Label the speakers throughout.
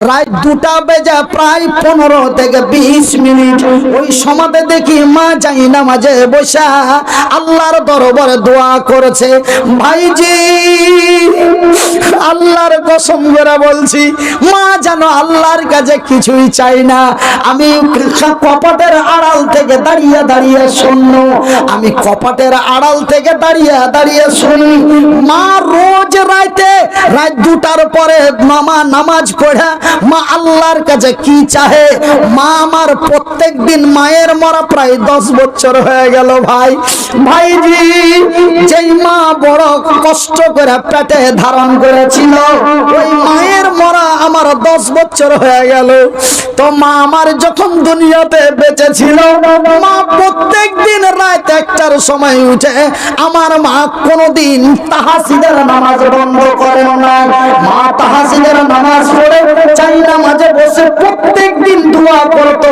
Speaker 1: রাত দুটা বেজে প্রায় পনেরো থেকে বিশ মিনিট। ওই সমাতে দেখি মা যাই না মাঝে বসা। আল্লাহর দরবারে দোয়া করেছে। ভাইজি, আল্লাহর কসম করে বলছি, মা যেন আল্লাহর কাছে কিছুই চাই না। আমি কপাটের আড়াল থেকে দাঁড়িয়ে দাঁড়িয়ে শূন্য আমি কপাটের আড়াল থেকে দাঁড়িয়ে দাঁড়িয়ে শুনি, মা রোজ রাইতে, রাত দুটার পরে মামা নামাজ পড়া মা আল্লাহর কাছে কি চাহে? মা আমার প্রত্যেক দিন মায়ের মরা প্রায় দশ বছর হয়ে গেল ভাই। ভাইজি, যেই মা বড় কষ্ট করে পেটে ধারণ করেছিল, ওই মায়ের মরা আমার দশ বছর হয়ে গেল। তো মা আমার যখন দুনিয়াতে বেঁচে ছিল মা প্রত্যেক দিন রাত একটার সময় উঠে আমার মা কোনোদিন তাহাসিদের নামাজ বন্ধ করে না মা তাহাসিদের নামাজ পড়ে বসে দোয়া করতো।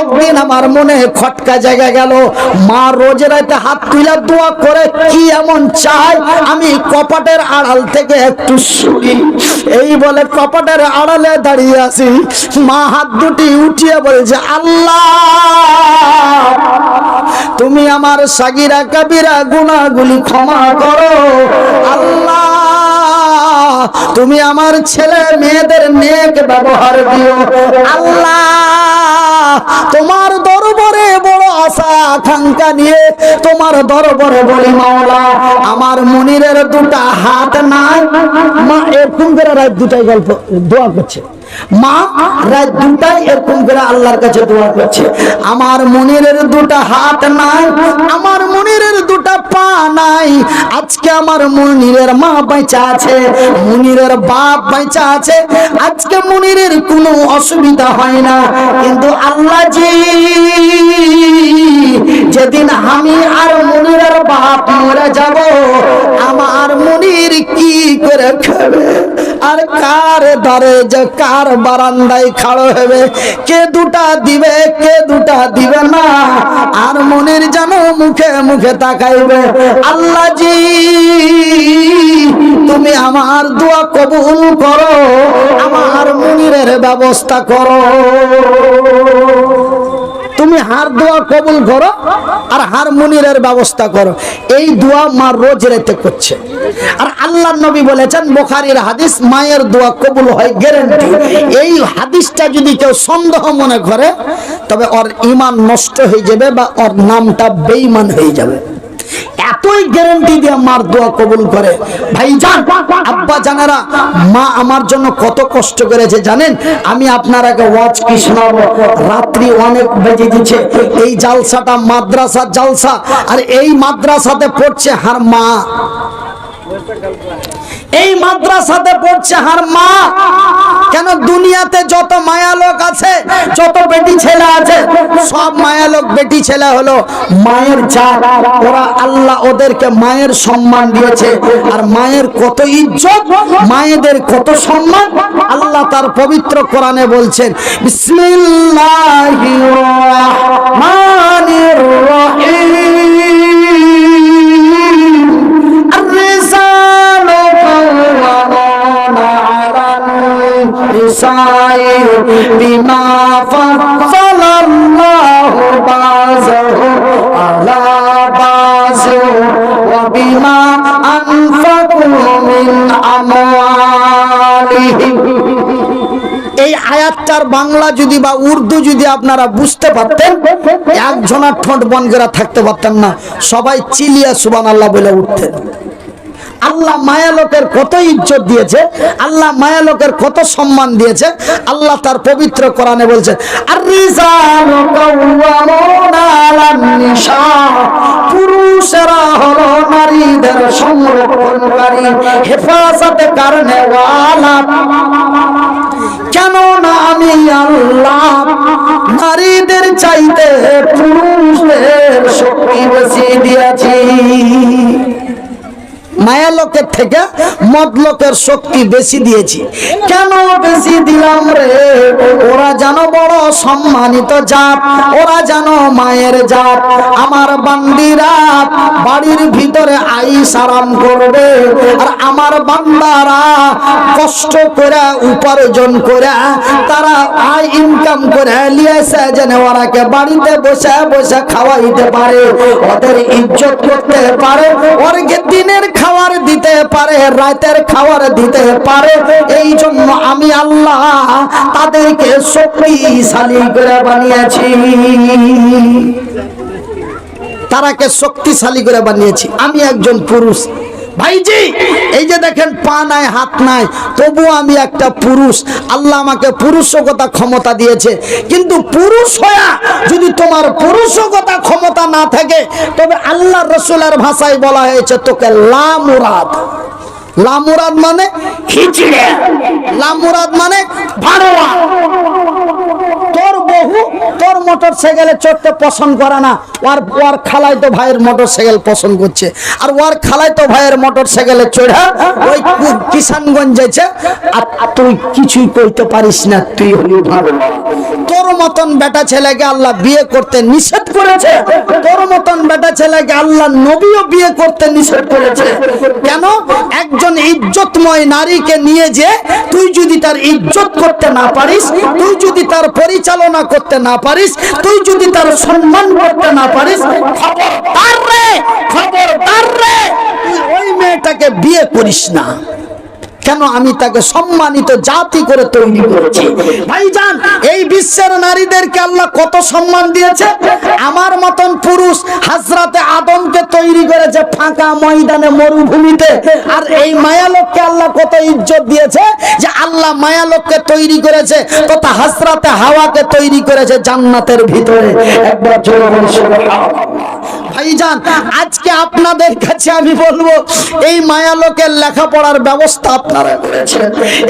Speaker 1: একদিন আমার মনে খটকা জায়গা গেল। মা রোজ রাতে হাত দোয়া করে, কি এমন চাই? আমি কপাটের আড়াল থেকে একটু শুনি। এই বলে কপাটের আড়ালে দাঁড়িয়ে আছি। মা হাত দুটি উঠিয়ে বলছে, আল্লাহ, তুমি আমার সাগিরা কাবিরা গুনাহগুলি ক্ষমা করো। আল্লাহ তুমি আমার ছেলে মেয়েদের নেক ব্যবহার দিও। আল্লাহ, তোমার দরবারে বড় আশা, আকাঙ্ক্ষা নিয়ে তোমার দরবারে বলি, মাওলা, আমার মনিরের দুটা হাত নাই মা, এরকম করে দুটাই গল্প, দোয়া করছে। মা, রাত এরকম করে আল্লাহর কাছে দোয়া করছে। আমার দুটা হাত নাই, আমার দুটা পা নাই। আজকে আমার মনিরের মা বেঁচা আছে, মনিরের বাপ বেঁচা আছে। আজকে মনিরের কোনো অসুবিধা হয় না। কিন্তু আল্লাহ জি যেদিন আমি আর মনিরের বাপ মরে যাব, আমার মনির কি করে খাবে? আর কার ধরে যে কার বারান্দায় খাড়ো হবে? কে দুটা দিবে, কে দুটা দিবে না? আর মনির যেন মুখে মুখে তাকাইবে, আল্লাহ জি, তুমি আমার দোয়া কবুল করো, আমার মনিরের ব্যবস্থা করো। তুমি হার দোয়া কবুল করো আর হার মুনিরের ব্যবস্থা করো। এই দোয়া মা রোজ রেতে করছে। আর আল্লাহ নবী বলেছেন, বোখারির হাদিস, মায়ের দোয়া কবুল হয় গ্যারেন্টি এই হাদিসটা যদি কেউ সন্দেহ মনে করে, তবে ওর ইমান নষ্ট হয়ে যাবে বা ওর নামটা বেইমান হয়ে যাবে। এতই গ্যারান্টি দিয়ে মার দোয়া কবুল করে। ভাই যান আব্বা জানারা, মা আমার জন্য কত কষ্ট করেছে জানেন? আমি আপনার আগে ওয়াজ কি শোনাবো? রাত্রি অনেক বেজে দিচ্ছে এই জালসাটা মাদ্রাসা জালসা, আর এই মাদ্রাসাতে পড়ছে হার মা। এই মাদ্রাসাতে পড়ছে হার মা। কেন দুনিয়াতে যত মায়া লোক আছে, যত বেটি ছেলে আছে, সব মায়া লোক বেটি ছেলে হলো মায়ের জাত ওরা আল্লাহ ওদেরকে মায়ের সম্মান দিয়েছে। আর মায়ের কত ইজ্জত, মায়েদের কত সম্মান, আল্লাহ তার পবিত্র কোরআনে বলছেন, বিসমিল্লাহির রহমানির রহিম। النساء بما فضل الله بعضهم على بعض وبما أنفقوا من أموالهم এই আয়াতটার বাংলা যদি বা উর্দু যদি আপনারা বুঝতে পারতেন একজনের ঠোঁট বন করে থাকতে পারতেন না সবাই চিলিয়া সুবান আল্লাহ বলে উঠতেন আল্লাহ মায়া লোকের কত ইজ্জত দিয়েছে, আল্লাহ মায়া লোকের কত সম্মান দিয়েছে, আল্লাহ তার পবিত্র কোরআনে বলছেন আর পুরুষেরা হলো নারীদের সংরক্ষণকারী হেফাজতে কারণে কেন না আমি আল্লাহ নারীদের চাইতে পুরুষদের শক্তি বেশি দিয়েছি। মায়া লোকের থেকে মদ লোকের শক্তি বেশি দিয়েছি। কেন বেশি দিলাম রে? ওরা যেন বড় সম্মানিত জাত, ওরা যেন মায়ের জাত। আমার বান্দিরা বাড়ির ভিতরে আইস আরাম করবে, আর আমার বান্দারা কষ্ট করে, উপার্জন করে, তারা আয় ইনকাম করে লিয়েছে যেন ওরাকে বাড়িতে বসে বসে খাওয়াইতে পারে। ওদের ইজ্জত করতে পারে। ওরকে দিনের খাবার দিতে পারে, রাতের খাওয়ার দিতে পারে এই জন্য আমি আল্লাহ তাদেরকে শক্তিশালী করে বানিয়েছি। তারাকে শক্তিশালী করে বানিয়েছি। আমি একজন পুরুষ। ভাইজি, এই যে দেখেন, পা নাই, হাত নাই তবু আমি একটা পুরুষ। আল্লাহ আমাকে পুরুষকতা ক্ষমতা দিয়েছে। কিন্তু পুরুষ হয়া যদি তোমার পুরুষকতা ক্ষমতা না থাকে, তবে আল্লাহ রসুলের ভাষায় বলা হয়েছে, তোকে লামুরাদ। লামুরাদ মানে খিচড়ে। লামুরাদ মানে ভাড়োয়া তোর বহু, তোর মোটর সাইকেলে চড়তে পছন্দ করে না। ওর ওর খালাই তো ভাইয়ের মোটর সাইকেল পছন্দ করছে। আর ওর খালাই তো ভাইয়ের মোটর সাইকেলে চড়া ওই কিষানগঞ্জ যাচ্ছে আর তুই কিছুই কইতে পারিস না, তুই হলি তোর মতন বেটা ছেলেকে আল্লাহ বিয়ে করতে নিষেধ করেছে। তোর মতন বেটা ছেলেকে আল্লাহ নবীও বিয়ে করতে নিষেধ করেছে। কেন? একজন ইজ্জতময় নারীকে নিয়ে যে তুই যদি তার ইজ্জত করতে না পারিস, তুই যদি তার পরিচালনা করতে না পারিস, তুই যদি তার সম্মান করতে না পারিস, খবরদার রে খবরদার রে, তুই ওই মেয়েটাকে বিয়ে করিস না। কেন আমি তাকে সম্মানিত জাতি করে তৈরি করেছি? ভাইজান, এই বিশ্বের নারীদেরকে আল্লাহ কত সম্মান দিয়েছে? আমার মতন পুরুষ হাজরাতে আদমকে তৈরি করেছে ফাঁকা ময়দানে মরুভূমিতে। আর এই মায়ালোককে আল্লাহ কত ইজ্জত দিয়েছে যে আল্লাহ মায়ালোককে তৈরি করেছে তথা হাজরাতে হাওয়াকে তৈরি করেছে জান্নাতের ভিতরে। একবার জোরে। ভাইজান, আজকে আপনাদের কাছে আমি বলব, এই মায়ালোকের লেখাপড়ার ব্যবস্থা আপনারা করেছেন।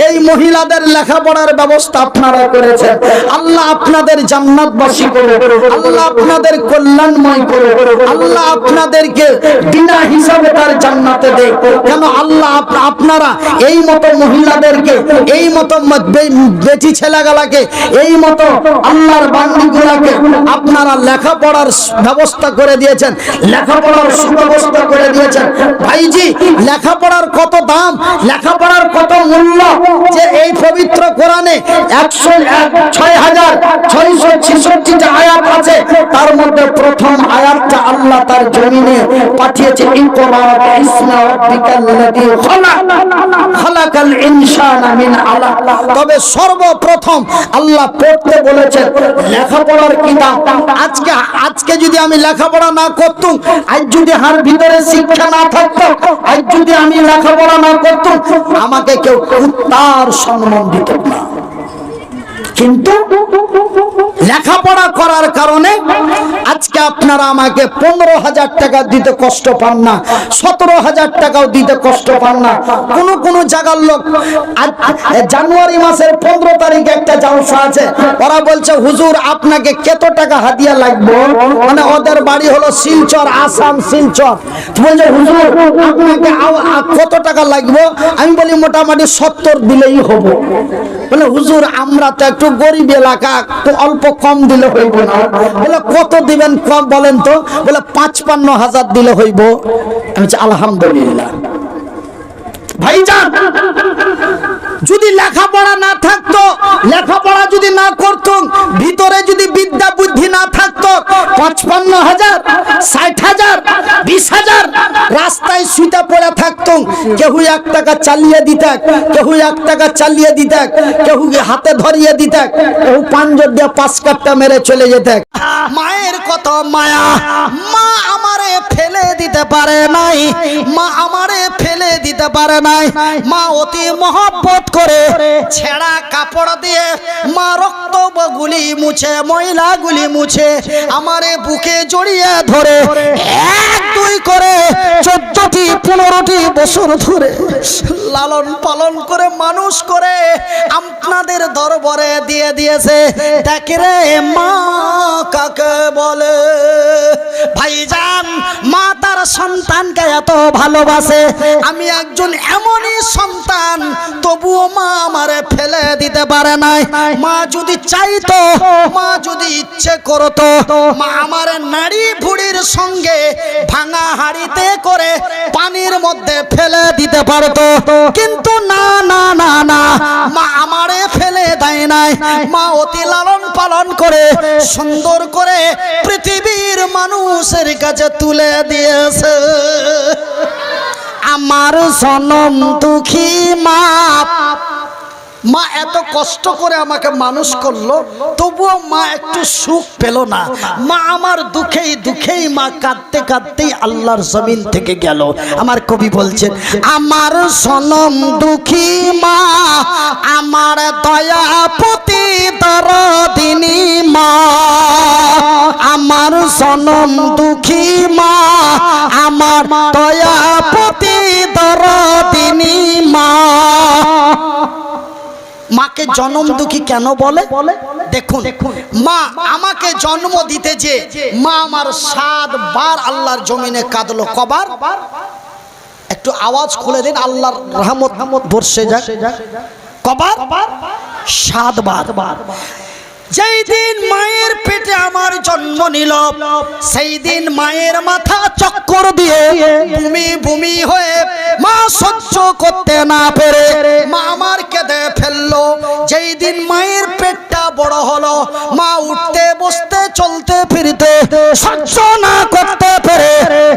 Speaker 1: এই মহিলাদের লেখাপড়ার ব্যবস্থা আপনারা করেছেন। আল্লাহ আপনাদের জান্নাতবাসী করুন আল্লাহ আপনাদের কল্যাণময় করুন আল্লাহ আপনাদেরকে বিনা হিসাবে তার জান্নাতে দেয় কেন আল্লাহ আপনারা এই মতো মহিলাদেরকে, এই মতো বেটি ছেলেগুলাকে, এই মতো আল্লাহর বান্দিগুলাকে আপনারা লেখাপড়ার ব্যবস্থা করে দিয়েছেন। লেখাপড়ার সুব্যবস্থা করে দিয়েছেন। ভাইজি, লেখাপড়ার কত দাম? লেখাপড়ার কত মূল্য? যে এই পবিত্র কোরআনে একশো ছয় হাজার ছয়শো ছেষট্টিটা আয়াত আছে, তার মধ্যে প্রথম আয়াতটা আল্লাহ তার জমিনে পাঠিয়েছে তবে সর্বপ্রথম আল্লাহ পড়তে বলেছেন, লেখাপড়ার কিতাব। আজকে আজকে যদি আমি লেখাপড়া না করতুম, আজ যদি হার ভিতরে শিক্ষা না থাকতো, আজ যদি আমি লেখাপড়া না করতুম, আমাকে কেউ কুত্তার সম্মান দিত না। কিন্তু লেখাপড়া করার কারণে আজকে আপনারা আমাকে পনেরো হাজার টাকা দিতে কষ্ট পান না, সতেরো হাজার টাকাও দিতে কষ্ট পান না। কোন কোন জায়গার লোক জানুয়ারি মাসের পনেরো তারিখে একটা জালসা আছে, ওরা বলছে, হুজুর, আপনাকে কত টাকা হাতিয়া লাগবে? মানে ওদের বাড়ি হলো শিলচর, আসাম শিলচর। বলছে, হুজুর, আপনাকে কত টাকা লাগবে? আমি বলি, মোটামুটি সত্তর দিলেই হব। বলে, হুজুর, আমরা তো একটু গরিব এলাকা একটু অল্প কম দিলে হইব না। বলে, কত দিবেন কম বলেন তো? বলে, পাঁচপান্ন হাজার দিলে হইব। আমি আলহামদুলিল্লাহ। ভাইজান, যদি লেখাপড়া না থাকতো, লেখাপড়া যদি না করতুম ভিতরে যদি বিদ্যা বুদ্ধি না থাকতো, পঁচপান্ন হাজার, ষাট হাজার বিশ হাজার। রাস্তায় শুইতে পড়ে থাকতুম কেউ এক টাকা চালিয়ে দিতাক কেউ এক টাকা চালিয়ে দিতাক কেউ হাতে ধরিয়ে দিতাক কেউ পাঞ্জর দিয়ে পাঁচ কাপটা মেরে চলে যেতাক। মায়ের কত মায়া, মা আমারে ফেলে দিতে পারে নাই, মা আমারে ফেলে দিতে পারে নাই, মা অতি মহব্বত করে ছেঁড়া কাপড় দিয়ে মা রক্ত গুলি মুছে ময়লা গুলি মুছে, আমারে বুকে জড়িয়ে ধরে, এক দুই করে চোদ্দটি, পনেরোটি বছর ধরে লালন পালন করে মানুষ করে আপনাদের দরবারে দিয়ে দিয়েছে। দেখ রে মা কাকে বলে? ভাইজান, মা তার সন্তানকে এত ভালোবাসে। আমি একজন এমনই সন্তান, তবুও মা আমারে ফেলে দিতে পারে নাই। মা যদি চাইতো, মা যদি ইচ্ছে করতো, মা আমার নারী ভুড়ির সঙ্গে ভাঙা হাড়িতে করে পানির মধ্যে ফেলে দিতে পারতো। কিন্তু না না না না, মা আমারে ফেলে দেয় নাই। মা অতি লালন পালন করে সুন্দর করে পৃথিবীর মানুষের কাছে তুলে দিয়েছে। আমার সনম দুঃখী মা মা এত কষ্ট করে আমাকে মানুষ করল, তবুও মা একটু সুখ পেল না। মা আমার দুঃখেই দুঃখেই মা কাঁদতে কাঁদতেই আল্লাহর জমিন থেকে গেল। আমার কবি বলছেন, আমার সনম দুঃখী মা, আমার দয়াপতি দরদিনী মা, আমার সনম দুঃখী মা, আমার দয়াপতি দরদিনী মা। মাকে জন্ম দুঃখী কেন বলে? দেখুন মা আমাকে জন্ম দিতে যে মা আমার সাত বার আল্লাহর জমিনে কাঁদলো কবার। একটু আওয়াজ খুলে দিন আল্লাহর রহমত বর্ষে যাক কবার? সাত বার। যেই দিন মায়ের পেটে আমার জন্ম নিল সেই দিন মায়ের মাথা চক্কর দিয়ে ভূমি ভূমি হয়ে মা সহ্য করতে না পেরে মা আমার কেঁদে ফেলল। যেই দিন মায়ের পেটটা বড় হলো, মা উঠতে বসতে চলতে ফিরতে সহ্য না করতে পেরে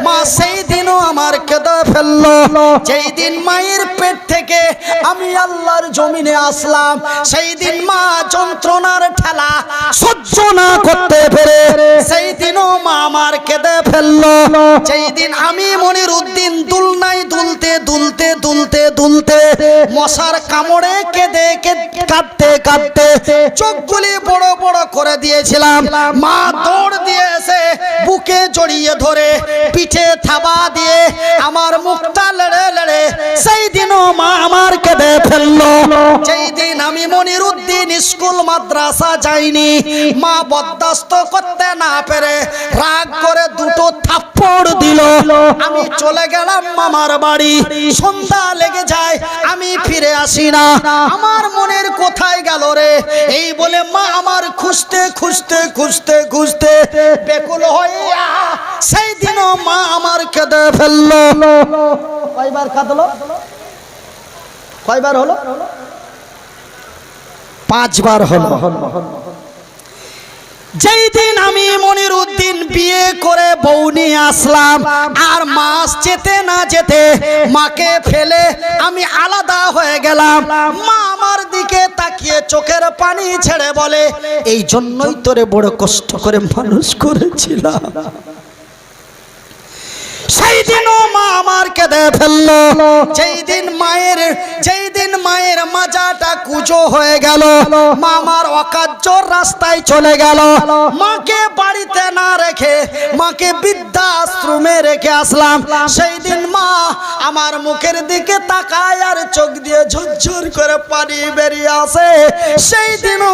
Speaker 1: মা সেই দিনও আমার কেঁদে ফেলল। যেই দিন মায়ের পেট থেকে আমি আল্লাহর জমিনে আসলাম সেই দিন মা যন্ত্রণার ঠেলা সহ্য না করতে পেরে সেই দিনও মা আমার কেঁদে ফেলল। সেই দিন আমি মনির উদ্দিন দুলনাই দুলতে দুলতে দুলতে দুলতে মশার কামড়ে কেঁদে- কাঁদতে কাঁদতে চোখগুলি বড় বড় করে দিয়েছিলাম। মা দৌড় দিয়ে এসে বুকে জড়িয়ে ধরে পিঠে থাবা দিয়ে আমার মুখটা লেড়ে লেড়ে সেই দিনও মা আমার কেঁদে ফেলল। সেই দিন আমি মনির উদ্দিন স্কুল মাদ্রাসা যাইনি মা বরদাস্ত করতে না পেরে রাগ করে দুটো থাপ্পড় দিল। আমি চলে গেলাম মামার বাড়ি। সন্ধ্যা লেগে যায়, আমি ফিরে আসি না। আমার মনের কোথায় গেল রে? এই বলে মা আমার খুঁজতে খুঁজতে খুঁজতে খুঁজতে বেকুল হইয়া সেই দিনও মা আমার কেঁদে ফেলল। কয়বার কাঁদলো? কয়বার হলো? পাঁচবার হলো। যেই দিন আমি মনির উদ্দিন বিয়ে করে বউ নিয়ে আসলাম, আর মাস যেতে না যেতে মাকে ফেলে আমি আলাদা হয়ে গেলাম। মা আমার দিকে তাকিয়ে চোখের পানি ছেড়ে বলে, এই জন্যই তোরে বড় কষ্ট করে মানুষ করেছিলাম। সেই দিনও মা আমার কেঁদে ফেলল। যেই দিন মায়ের যেই দিন মায়ের মাজাটা কুজো হয়ে গেল মা আমার অকার্যর রাস্তায় চলে গেল। মাকে বাড়িতে না রেখে মাকে বৃদ্ধাশ্রমে রেখে আসলাম। সেই দিন মা আমার মুখের দিকে তাকায় আর চোখ দিয়ে ঝুরঝুর করে পানি বেরিয়ে আসে। সেই দিনও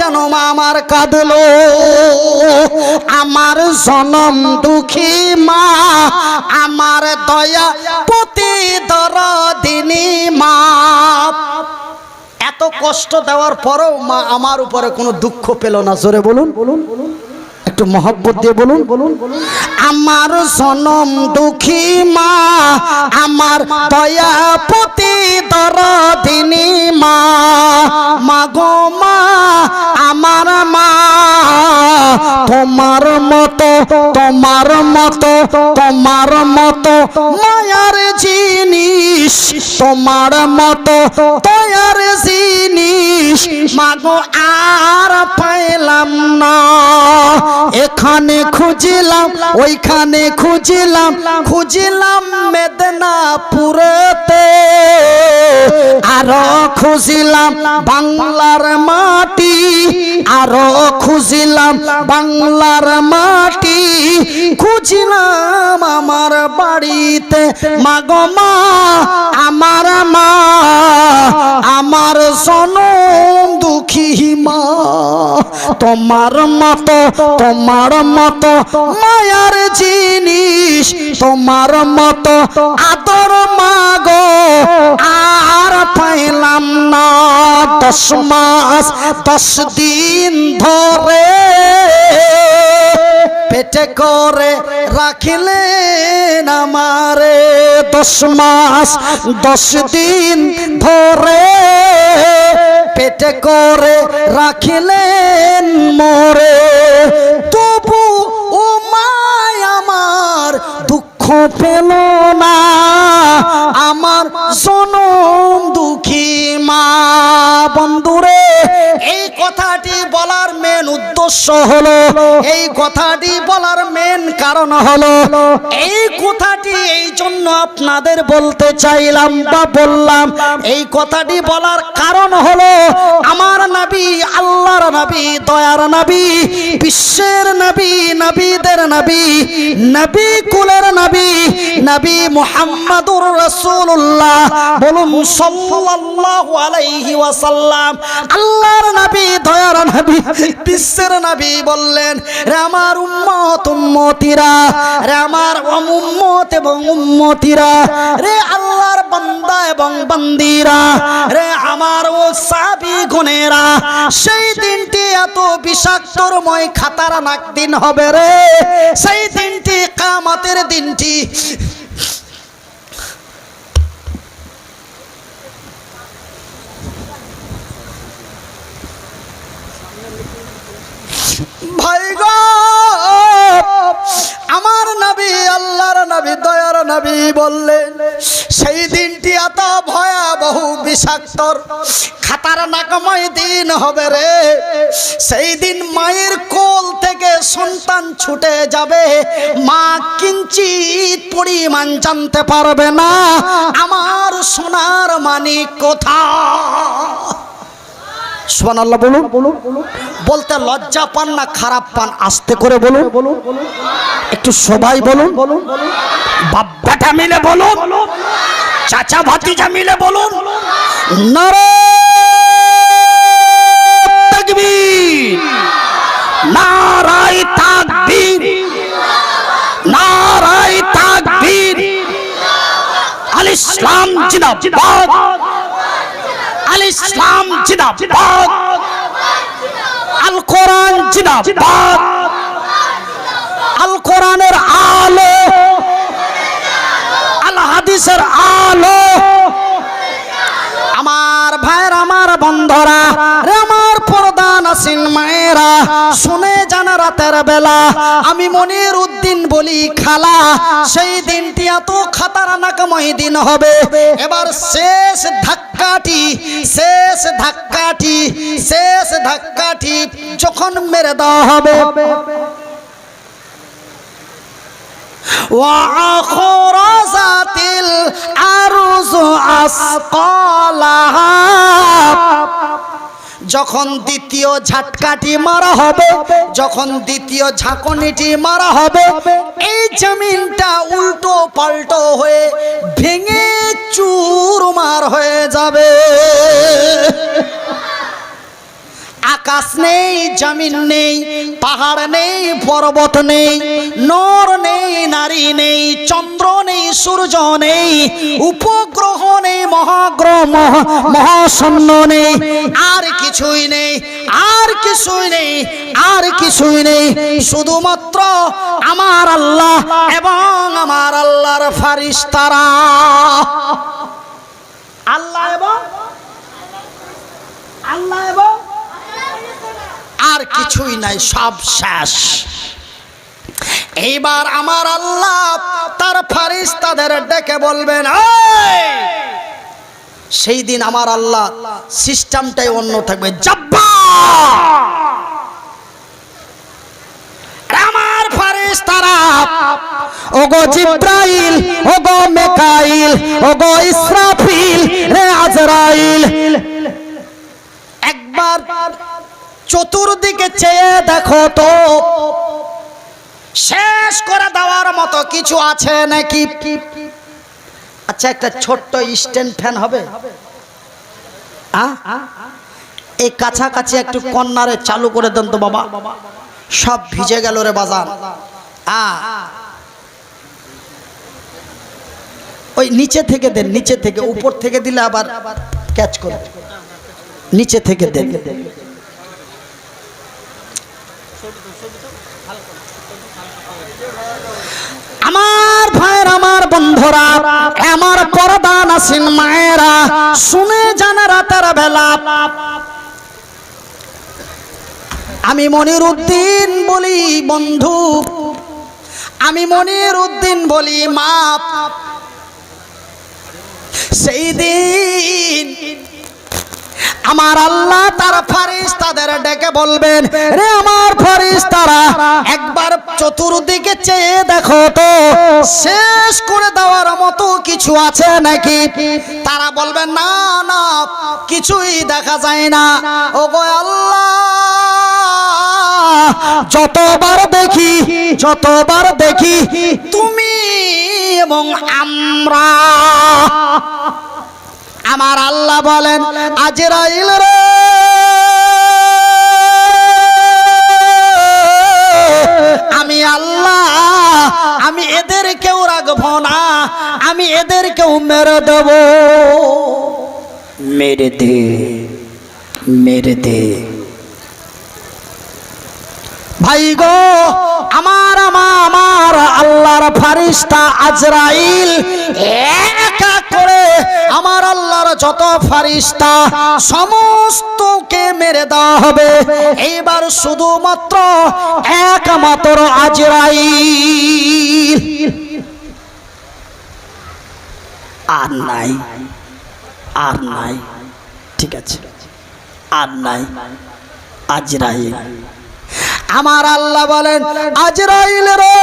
Speaker 1: যেন মা আমার কাঁদলো। আমার জনম দুঃখী মা আমার দয়া পতি দরদিনী মা। এত কষ্ট দেওয়ার পরেও মা আমার উপরে কোনো দুঃখ পেল না। জোরে বলুন। বলুন একটু মহব্বত দিয়ে বলুন। বলুন আমার সনম দুঃখী মা, আমার দয়া পতি দরদিনী মা মাগো মা, আমার মা তোমার মতো তোমার মতো তোমার মতো মায়ার জিনিস, তোমার মতো দয়ার জিনিস। মাগো আর পাইলাম না। এখানে খুঁজিলাম, ওইখানে খুঁজিলাম খুঁজিলাম মেদিনাপুরেতে। আরও খুঁজিলাম বাংলার মাটি আরও খুঁজিলাম বাংলার মাটি। খুঁজিলাম আমার বাড়িতে। মাগো মা, আমার মা, আমার সনম দুঃখী মা। তোমার মতো তোমার মতো মায়ার জিনিস। তোমার মতো আদর মাগো, আর পাইলাম না। দশ মাস, দশ দিন ধরে পেটে করে রাখিলেন আমারে দশ মাস, দশ দিন ধরে পেটে করে রাখিলেন মোরে। তবু ও মায় আমার দুঃখ পেল না, আমার জনম দুঃখী মা বন্ধুরে, এই কথাটি বলার মেন উদ্দেশ্য হলো, এই কথাটি বলার মেন কারণ হলো, এই কথাটি এই জন্য আপনাদের বলতে চাইলাম বা বললাম, এই কথাটি বলার কারণ হলো, আমার নবী, আল্লাহর নবী, দয়ার নবী, বিশ্বের নবী, নবীদের নবী নবী কুলের নবী নবী মুহাম্মাদুর রাসূলুল্লাহ, বলুন সাল্লাল্লাহু আলাইহি ওয়াসাল্লাম, আল্লাহর নবী দয়ার নবী, বিশ্বের নবী বললেন, রে আমার উম্মত, উম্মতিরা, রে আমার এবং উম্মতিরা, রে আল্লাহর বান্দা এবং বান্দিরা, রে আমার ও সাবি গুনেরা সেই দিনটি এত বিষাক্তরময় খাতার নাক দিন হবে রে। সেই দিনটি কামাতের দিনটি ভাই গো আমার নবী আল্লাহর নবী দয়ার নবী বললেন সেই দিনটি এত ভয়াবহ বিষাক্তর। খাতার নাকময় দিন হবে রে। সেই দিন মায়ের কোল থেকে সন্তান ছুটে যাবে। মা কিঞ্চিত পরিমাণ জানতে পারবে না, আমার সোনার মানিক কোথায়? আল্লাহ বলুন। বলতে লজ্জা পান না খারাপ পান, আস্তে করে বলুন। একটু সবাই বলুন। বলুন বাপ বেটা মিলে বলুন। চাচা ভাতিজা মিলে বলুন। নারে নারাই তাকবীর। নারাই তাকবীর। আল ইসলাম জিন্দাবাদ। আল ইসলাম জিন্দাবাদ। আল কোরআন জিন্দাবাদ। আল কোরআনের আলো। আল হাদিসের আলো। আমার ভাইয়ের, আমার বন্ধরা, রে আমার প্রধান আসিন মায়েরা, শুনে রাতের বেলা আমি মনির উদ্দিন বলি খালা সেই দিনটি এত খাতারনাকময় দিন হবে এবার শেষ ধাক্কাটি শেষ ধাক্কাটি শেষ ধাক্কাটি যখন মেরে দেওয়া হবে وعخرزت الأرض أثقالها যখন দ্বিতীয় ঝাটকাটি মারা হবে, যখন দ্বিতীয় ঝাঁকনিটি মারা হবে, এই জমিনটা উল্টো পাল্টো হয়ে ভেঙে চুরমার হয়ে যাবে। আকাশ নেই, জমিন নেই, পাহাড় নেই, পর্বত নেই, নর নেই, নারী নেই, চন্দ্র নেই, সূর্য নেই, উপগ্রহ নেই, মহাগ্রহ মহা- মহাশূন্য নেই, আর কিছুই নেই, আর কিছুই নেই, আর কিছুই নেই, শুধুমাত্র আমার আল্লাহ এবং আমার আল্লাহর ফারিস্তারা আল্লাহ এবং? আল্লাহ এবং? আর কিছুই নাই, সব শেষ এইবার আমার আল্লাহ তার ফারিস তাদের ডেকে বলবেন! সেই দিন আমার আল্লাহ সিস্টেমটাই অন্য থাকবে জাব্বা আমার ফারিস্তারা ওগো জিব্রাইল, ওগো মেকাইল, ওগো ইসরাফিল, রে আজরাইল, একবার চতুর্দিকে চেয়ে দেখো তো। শেষ করে দেওয়ার মতো কিছু আছে নাকি? আচ্ছা একটা ছোট্ট স্ট্যান্ড ফ্যান হবে? এই কাছাকাছি একটু কন্যারে চালু করে দেন তো বাবা। সব ভিজে গেল রে বাজার ওই নিচে থেকে দেন, নিচে থেকে। উপর থেকে দিলে আবার ক্যাচ করে। নিচে থেকে দেন। আমার ভাইয়ের, আমার বন্ধুরা, আমার পরদা নাসিন মায়েরা। শুনে জানা রাতের বেলা। আমি মনির উদ্দিন বলি, বন্ধু। আমি মনির উদ্দিন বলি, মা। সেই দিন আমার আল্লাহ তার ফারিস তাদের ডেকে বলবেন, রে আমার ফারিস তারা একবার চতুর্দিকে চেয়ে দেখো তো, শেষ করে দেওয়ার মতো কিছু আছে নাকি? তারা বলবেন না না, কিছুই দেখা যায় না। ও গো আল্লাহ, যতবার দেখি যতবার দেখি তুমি এবং আমরা। আমার আল্লাহ বলেন, আজরাইল রে, আমি আল্লাহ আমি এদের কেউ রাখব না, আমি এদের কেউ মেরে দেব। মেরে দে মেরে দে। ভাই গো আমার আমার আমার আল্লাহর ফারিস্তা আজরাইল একা করে আমার আল্লাহর যত ফারিস্তা সমস্তকে মেরে দেওয়া হবে। এইবার শুধুমাত্র একমাত্র আজরাইল। আর নাই আর নাই। ঠিক আছে। আর নাই, আজরাইল। আমার আল্লাহ বলেন আজরাইল রে